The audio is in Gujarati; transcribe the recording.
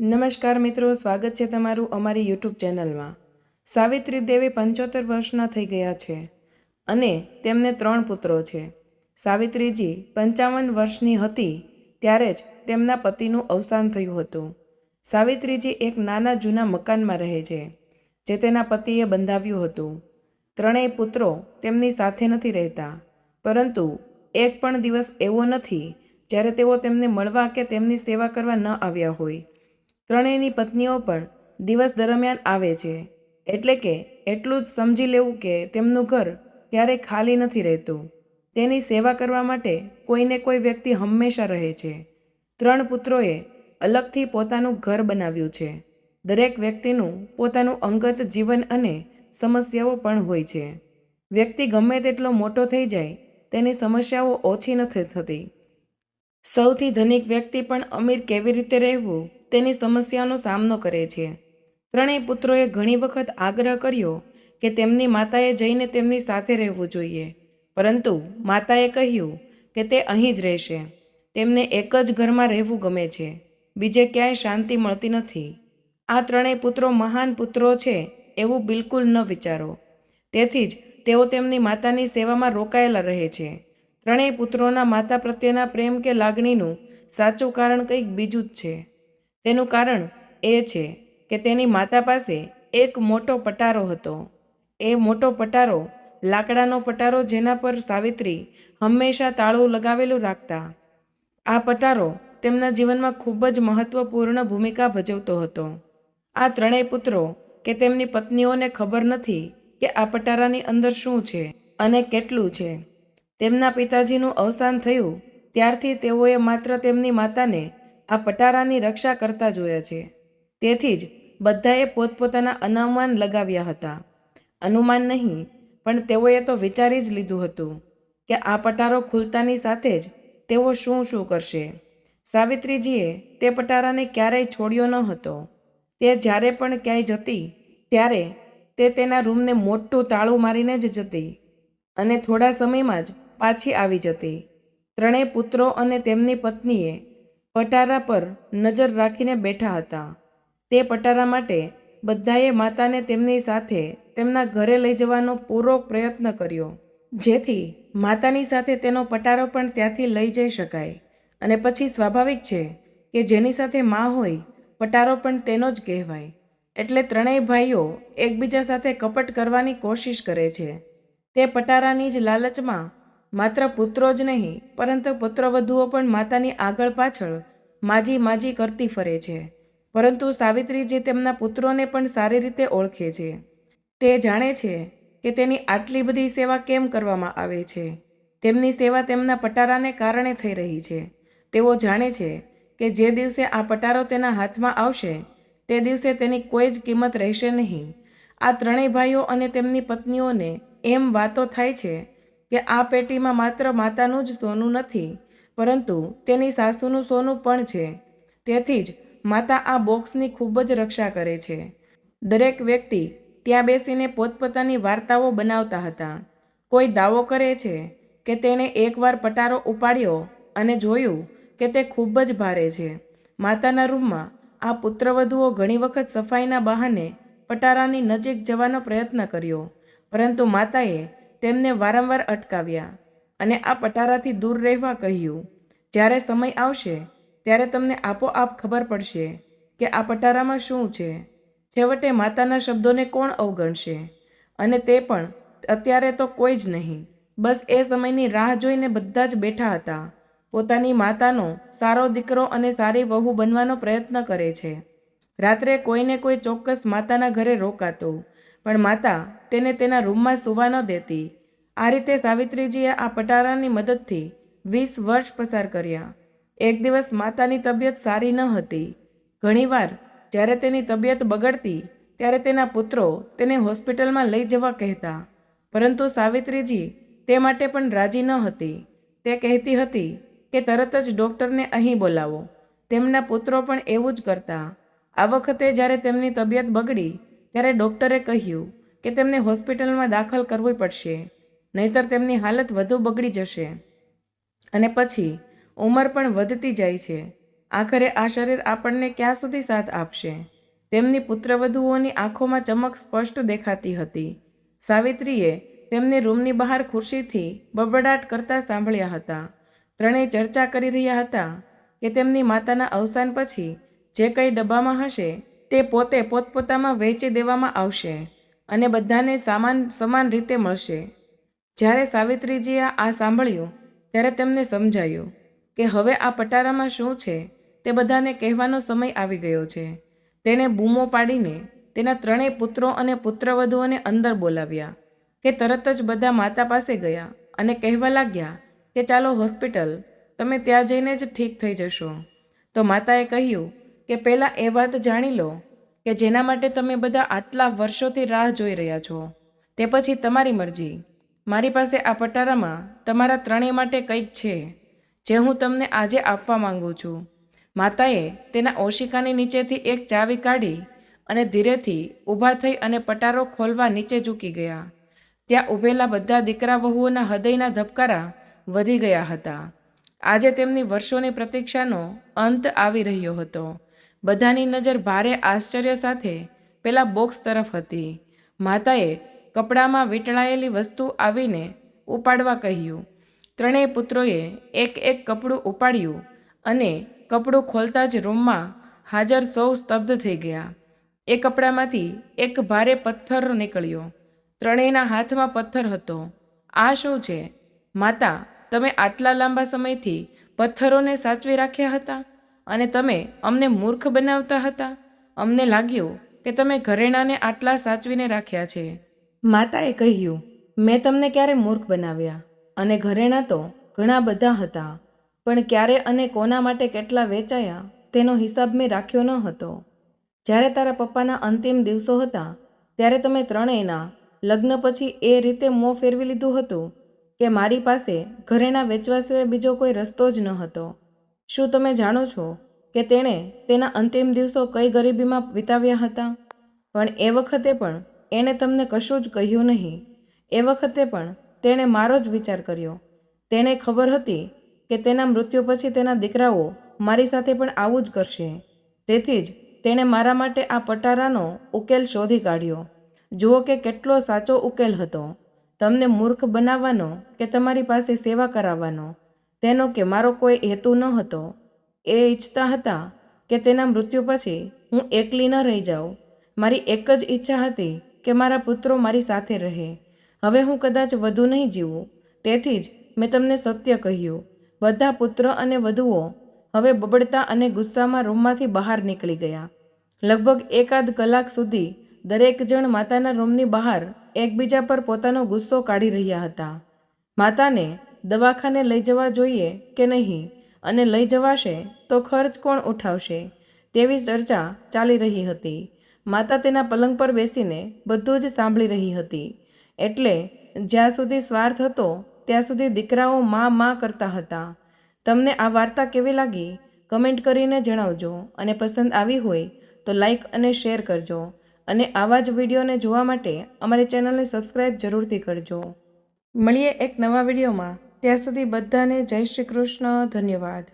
નમસ્કાર મિત્રો, સ્વાગત છે તમારું અમારી યુટ્યુબ ચેનલમાં. સાવિત્રી દેવી પંચોતેર વર્ષના થઈ ગયા છે અને તેમને ત્રણ પુત્રો છે. સાવિત્રીજી પંચાવન વર્ષની હતી ત્યારે જ તેમના પતિનું અવસાન થયું હતું. સાવિત્રીજી એક નાના જૂના મકાનમાં રહે છે, જે તેના પતિએ બંધાવ્યું હતું. ત્રણેય પુત્રો તેમની સાથે નથી રહેતા, પરંતુ એક પણ દિવસ એવો નથી જ્યારે તેઓ તેમને મળવા કે તેમની સેવા કરવા ન આવ્યા હોય. ત્રણેયની પત્નીઓ પણ દિવસ દરમિયાન આવે છે. એટલે કે એટલું જ સમજી લેવું કે તેમનું ઘર ક્યારેય ખાલી નથી રહેતું. તેની સેવા કરવા માટે કોઈને કોઈ વ્યક્તિ હંમેશા રહે છે. ત્રણ પુત્રોએ અલગથી પોતાનું ઘર બનાવ્યું છે. દરેક વ્યક્તિનું પોતાનું અંગત જીવન અને સમસ્યાઓ પણ હોય છે. વ્યક્તિ ગમે તેટલો મોટો થઈ જાય, તેની સમસ્યાઓ ઓછી નથી થતી. સૌથી ધનિક વ્યક્તિ પણ અમીર કેવી રીતે રહેવું? તેની સમસ્યાનો સામનો કરે છે. ત્રણેય પુત્રોએ ઘણી વખત આગ્રહ કર્યો કે તેમની માતાએ જઈને તેમની સાથે રહેવું જોઈએ. પરંતુ માતાએ કહ્યું કે તે અહીં જ રહેશે. તેમને એક જ ઘરમાં રહેવું ગમે છે. બીજે ક્યાંય શાંતિ મળતી નથી. આ ત્રણેય પુત્રો મહાન પુત્રો છે એવું બિલકુલ ન વિચારો. તેથી જ તેઓ તેમની માતાની સેવામાં રોકાયેલા રહે છે. ત્રણેય પુત્રોના માતા પ્રત્યેના પ્રેમ કે લાગણીનું સાચું કારણ કંઈક બીજું જ છે. તેનું કારણ એ છે કે તેની માતા પાસે એક મોટો પટારો હતો. એ મોટો પટારો લાકડાનો પટારો જેના પર સાવિત્રી હંમેશા તાળું લગાવેલું રાખતા. આ પટારો તેમના જીવનમાં ખૂબ જ મહત્વપૂર્ણ ભૂમિકા ભજવતો હતો. આ ત્રણેય પુત્રો કે તેમની પત્નીઓને ખબર નથી કે આ પટારાની અંદર શું છે અને કેટલું છે. તેમના પિતાજીનું અવસાન થયું ત્યારથી તેઓએ માત્ર તેમની માતાને આ પટારાની રક્ષા કરતા જોયા છે. તેથી જ બધાએ પોતપોતાના અનુમાન લગાવ્યા હતા. અનુમાન નહીં, પણ તેઓએ તો વિચારી જ લીધું હતું કે આ પટારો ખુલતાની સાથે જ તેઓ શું શું કરશે. સાવિત્રીજીએ તે પટારાને ક્યારેય છોડ્યો ન હતો. તે જ્યારે પણ ક્યાંય જતી, ત્યારે તે તેના રૂમને મોટું તાળું મારીને જ જતી અને થોડા સમયમાં જ પાછી આવી જતી. ત્રણેય પુત્રો અને તેમની પત્નીએ પટારા પર નજર રાખીને બેઠા હતા. તે પટારા માટે બધાએ માતાને તેમની સાથે તેમના ઘરે લઈ જવાનો પૂરો પ્રયત્ન કર્યો, જેથી માતાની સાથે તેનો પટારો પણ ત્યાંથી લઈ જઈ શકાય. અને પછી સ્વાભાવિક છે કે જેની સાથે મા હોય, પટારો પણ તેનો જ કહેવાય. એટલે ત્રણેય ભાઈઓ એકબીજા સાથે કપટ કરવાની કોશિશ કરે છે. તે પટારાની જ લાલચમાં માત્ર પુત્રો જ નહીં, પરંતુ પુત્રવધુઓ પણ માતાની આગળ પાછળ માજી માજી કરતી ફરે છે. પરંતુ સાવિત્રી જે તેમના પુત્રોને પણ સારી રીતે ઓળખે છે, તે જાણે છે કે તેની આટલી બધી સેવા કેમ કરવામાં આવે છે. તેમની સેવા તેમના પટારાને કારણે થઈ રહી છે. તેઓ જાણે છે કે જે દિવસે આ પટારો તેના હાથમાં આવશે, તે દિવસે તેની કોઈ જ કિંમત રહેશે નહીં. આ ત્રણેય ભાઈઓ અને તેમની પત્નીઓને એમ વાતો થાય છે કે આ પેટીમાં માત્ર માતાનું જ સોનું નથી, પરંતુ તેની સાસુનું સોનું પણ છે. તેથી જ માતા આ બોક્સની ખૂબ જ રક્ષા કરે છે. દરેક વ્યક્તિ ત્યાં બેસીને પોતપોતાની વાર્તાઓ બનાવતા હતા. કોઈ દાવો કરે છે કે તેણે એકવાર પટારો ઉપાડ્યો અને જોયું કે તે ખૂબ જ ભારે છે. માતાના રૂમમાં આ પુત્રવધુઓ ઘણી વખત સફાઈના બહાને પટારાની નજીક જવાનો પ્રયત્ન કર્યો, પરંતુ માતાએ તેમને વારંવાર અટકાવ્યા અને આ પટારાથી દૂર રહેવા કહ્યું, જ્યારે સમય આવશે, ત્યારે તમને આપોઆપ ખબર પડશે કે આ પટારામાં શું છે. છેવટે માતાના શબ્દોને કોણ અવગણશે? અને તે પણ, અત્યારે તો કોઈ જ નહીં. બસ એ સમયની રાહ જોઈને બધા જ બેઠા હતા. પોતાની માતાનો સારો દીકરો અને સારી વહુ બનવાનો પ્રયત્ન કરે છે. રાત્રે કોઈને કોઈ ચોક્કસ માતાના ઘરે રોકાતો. પણ માતા તેને તેના રૂમમાં સૂવા ન દેતી. આ રીતે સાવિત્રીજીએ આ પટારાની મદદથી વીસ વર્ષ પસાર કર્યા. એક દિવસ માતાની તબિયત સારી ન હતી. ઘણીવાર જ્યારે તેની તબિયત બગડતી, ત્યારે તેના પુત્રો તેને હોસ્પિટલમાં લઈ જવા કહેતા. પરંતુ સાવિત્રીજી તે માટે પણ રાજી ન હતી. તે કહેતી હતી કે તરત જ ડૉક્ટરને અહીં બોલાવો. તેમના પુત્રો પણ એવું જ કરતા. આ વખતે જ્યારે તેમની તબિયત બગડી ત્યારે ડૉક્ટરે કહ્યું કે તેમને હોસ્પિટલમાં દાખલ કરવી પડશે, નહીતર તેમની હાલત વધુ બગડી જશે. અને પછી ઉંમર પણ વધતી જાય છે. આખરે આ શરીર આપણને ક્યાં સુધી સાથ આપશે? તેમની પુત્રવધુઓની આંખોમાં ચમક સ્પષ્ટ દેખાતી હતી. સાવિત્રીએ તેમને રૂમની બહાર ખુરશીથી બબડાટ કરતા સાંભળ્યા હતા. ત્રણેય ચર્ચા કરી રહ્યા હતા કે તેમની માતાના અવસાન પછી જે કંઈ ડબ્બામાં હશે તે પોતે પોતપોતામાં વહેંચી દેવામાં આવશે અને બધાને સામાન, સમાન રીતે મળશે. જ્યારે સાવિત્રીજીએ આ સાંભળ્યું, ત્યારે તેમને સમજાયું કે હવે આ પટારામાં શું છે તે બધાને કહેવાનો સમય આવી ગયો છે. તેણે બૂમો પાડીને તેના ત્રણેય પુત્રો અને પુત્રવધુઓને અંદર બોલાવ્યા કે તરત જ બધા માતા પાસે ગયા અને કહેવા લાગ્યા કે ચાલો હોસ્પિટલ, તમે ત્યાં જઈને જ ઠીક થઈ જશો. તો માતાએ કહ્યું કે પહેલાં એ વાત જાણી લો કે જેના માટે તમે બધા આટલા વર્ષોથી રાહ જોઈ રહ્યા છો. તે પછી તમારી મરજી. મારી પાસે આ પટારામાં તમારા ત્રણેય માટે કંઈક છે, જે હું તમને આજે આપવા માંગુ છું. માતાએ તેના ઓશિકાની નીચેથી એક ચાવી કાઢી અને ધીરેથી ઊભા થઈ અને પટારો ખોલવા નીચે ઝૂકી ગયા. ત્યાં ઊભેલા બધા દીકરા વહુઓના હૃદયના ધબકારા વધી ગયા હતા. આજે તેમની વર્ષોની પ્રતીક્ષાનો અંત આવી રહ્યો હતો. બધાની નજર ભારે આશ્ચર્ય સાથે પેલા બોક્સ તરફ હતી. માતાએ કપડામાં વીંટળાયેલી વસ્તુ આવીને ઉપાડવા કહ્યું. ત્રણેય પુત્રોએ એક એક કપડું ઉપાડ્યું અને કપડું ખોલતા જ રૂમમાં હાજર સૌ સ્તબ્ધ થઈ ગયા. એ કપડામાંથી એક ભારે પથ્થર નીકળ્યો. ત્રણેયના હાથમાં પથ્થર હતો. આ શું છે? માતા, તમે આટલા લાંબા સમયથી પથ્થરોને સાચવી રાખ્યા હતા? અને તમે અમને મૂર્ખ બનાવતા હતા? અમને લાગ્યું કે તમે ઘરેણાને આટલા સાચવીને રાખ્યા છે. માતાએ કહ્યું, મેં તમને ક્યારે મૂર્ખ બનાવ્યા? અને ઘરેણાં તો ઘણા બધા હતા, પણ ક્યારે અને કોના માટે કેટલા વેચાયા તેનો હિસાબ મેં રાખ્યો ન હતો. જ્યારે તારા પપ્પાના અંતિમ દિવસો હતા, ત્યારે તમે ત્રણેયના લગ્ન પછી એ રીતે મોં ફેરવી લીધું હતું કે મારી પાસે ઘરેણા વેચવા સિવાય બીજો કોઈ રસ્તો જ ન હતો. શું તમે જાણો છો કે તેણે તેના અંતિમ દિવસો કઈ ગરીબીમાં વિતાવ્યા હતા? પણ એ વખતે પણ એણે તમને કશું જ કહ્યું નહીં. એ વખતે પણ તેણે મારો જ વિચાર કર્યો. તેણે ખબર હતી કે તેના મૃત્યુ પછી તેના દીકરાઓ મારી સાથે પણ આવું જ કરશે. તેથી જ તેણે મારા માટે આ પટારાનો ઉકેલ શોધી કાઢ્યો. જુઓ કે કેટલો સાચો ઉકેલ હતો. તમને મૂર્ખ બનાવવાનો કે તમારી પાસે સેવા કરાવવાનો? તેનો કે મારો કોઈ હેતુ ન હતો, એ ઈચ્છતા હતા કે તેના મૃત્યુ પછી હું એકલી ન રહી જાઉં. મારી એક જ ઈચ્છા હતી કે મારા પુત્રો મારી સાથે રહે. હવે હું કદાચ વધુ નહીં જીવું. તેથી જ મેં તમને સત્ય કહ્યું. બધા પુત્ર અને વધુઓ હવે બબડતા અને ગુસ્સામાં રૂમમાંથી બહાર નીકળી ગયા. લગભગ એકાદ કલાક સુધી દરેક જણ માતાના રૂમની બહાર એકબીજા પર પોતાનો ગુસ્સો કાઢી રહ્યા હતા. માતાને દવાખાને લઈ જવા જોઈએ કે નહીં? અને લઈ જવાશે તો ખર્ચ કોણ ઉઠાવશે? તેવી ચર્ચા ચાલી રહી હતી. માતા તેના પલંગ પર બેસીને બધું જ સાંભળી રહી હતી. એટલે જ્યાં સુધી સ્વાર્થ હતો, ત્યાં સુધી દીકરાઓ મા મા કરતા હતા. તમને આ વાર્તા કેવી લાગી? કમેન્ટ કરીને જણાવજો. અને પસંદ આવી હોય, તો લાઈક અને શેર કરજો. અને આવા જ વિડીયોને જોવા માટે અમારી ચેનલને સબસ્ક્રાઈબ જરૂરથી કરજો. મળીએ એક નવા વિડીયોમાં. ત્યાં સુધી બધાને જય શ્રી કૃષ્ણ ધન્યવાદ.